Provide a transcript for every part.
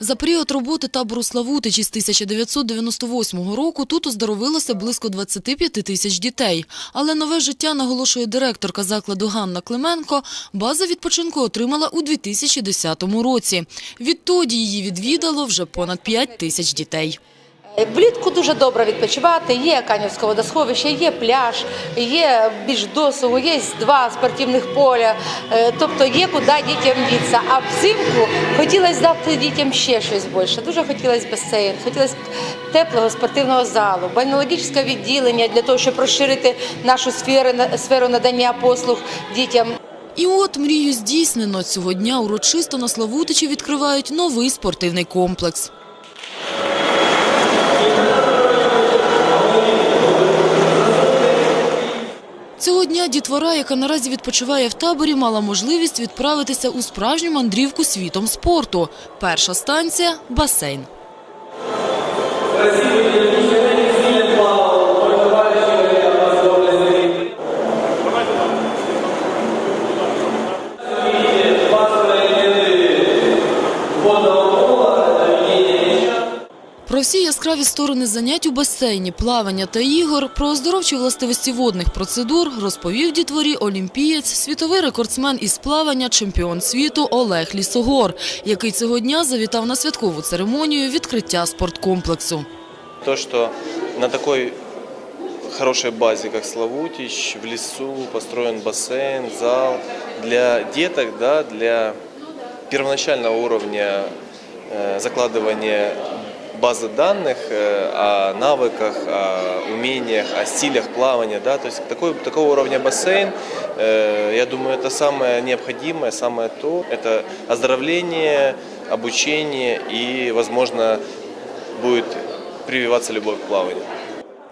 За період роботи табору Славутичі з 1998 року тут оздоровилося близько 25 тисяч дітей. Але нове життя, наголошує директорка закладу Ганна Клименко, база відпочинку отримала у 2010 році. Відтоді її відвідало вже понад 5 тисяч дітей. Влітку дуже добре відпочивати. Є Канівське водосховище, є пляж, є більш досугу, є два спортивних поля. Е, Тобто є куди дітям дітися. А взимку хотілося дати дітям ще щось більше. Дуже хотілося басейн, хотілося теплого спортивного залу, бальнологічне відділення для того, щоб розширити нашу сферу, сферу надання послуг дітям. І от мрію здійснено. Цього дня урочисто на Славутичі відкривають новий спортивний комплекс. Дня дітвора, яка наразі відпочиває в таборі, мала можливість відправитися у справжню мандрівку світом спорту. Перша станція – басейн. Про всі яскраві сторони занять у басейні, плавання та ігор, про оздоровчі властивості водних процедур розповів дітворі олімпієць, світовий рекордсмен із плавання, чемпіон світу Олег Лісогор, який цього дня завітав на святкову церемонію відкриття спорткомплексу. То, что на такой хорошей базе, как Славутич, в лесу построен бассейн, зал для деток, да, для первоначального уровня э, закладывания базы данных э, о навыках, о умениях, о стилях плавания, да, то есть такой, такого уровня бассейн, э, я думаю, это самое необходимое, самое то, это оздоровление, обучение и, возможно, будет прививаться любовь к плаванию.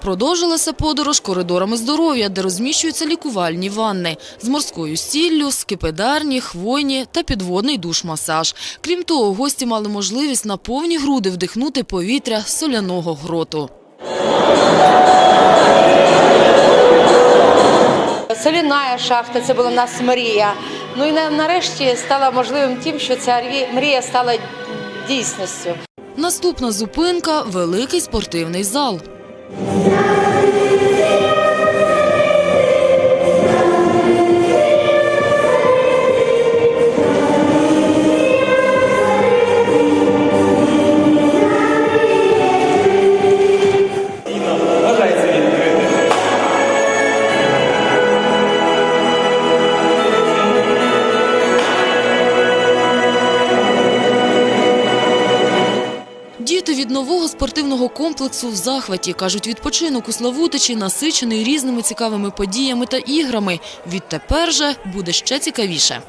Продовжилася подорож коридорами здоров'я, де розміщуються лікувальні ванни з морською сіллю, скипидарні, хвойні та підводний душ-масаж. Крім того, гості мали можливість на повні груди вдихнути повітря соляного гроту. Соляна шахта це була в нас мрія. Ну і на- нарешті стала можливим тим, що ця мрія стала дійсністю. Наступна зупинка – великий спортивний зал. Дякую. Діти від нового спортивного комплексу в захваті. Кажуть, відпочинок у Славутичі насичений різними цікавими подіями та іграми. Відтепер же буде ще цікавіше.